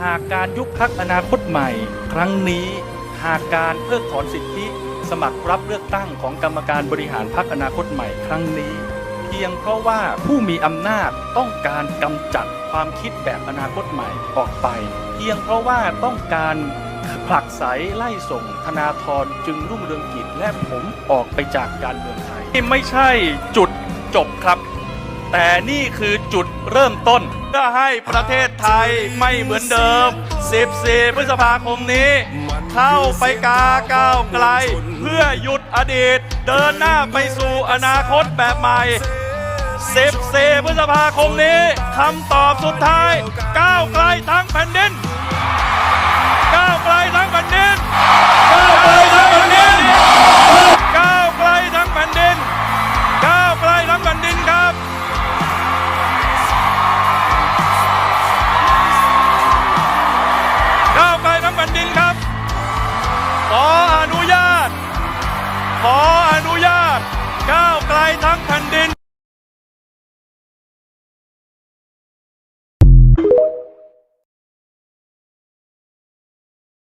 หากการยุบพักอนาคตใหม่ ครั้งนี้ หากการเพิกถอนสิทธิสมัครรับเลือกตั้งของกรรมการบริหารพักอนาคตใหม่ครั้งนี้ เพียงเพราะว่าผู้มีอำนาจต้องการกำจัดความคิดแบบอนาคตใหม่ออกไป เพียงเพราะว่าต้องการผลักไสไล่ส่งธนาธรจึงรุ่งเรืองกิจและผมออกไปจากการเมืองไทยไม่ใช่จุดจบครับ แต่นี่คือจุดเริ่มต้นเพื่อให้ประเทศไทยไม่เหมือนเดิม 14 พฤษภาคมนี้ เข้าไปกาก้าวไกล เพื่อหยุดอดีต เดินหน้าไปสู่อนาคตแบบใหม่ 14 พฤษภาคมนี้คำตอบสุดท้าย ทั้งแผ่นดิน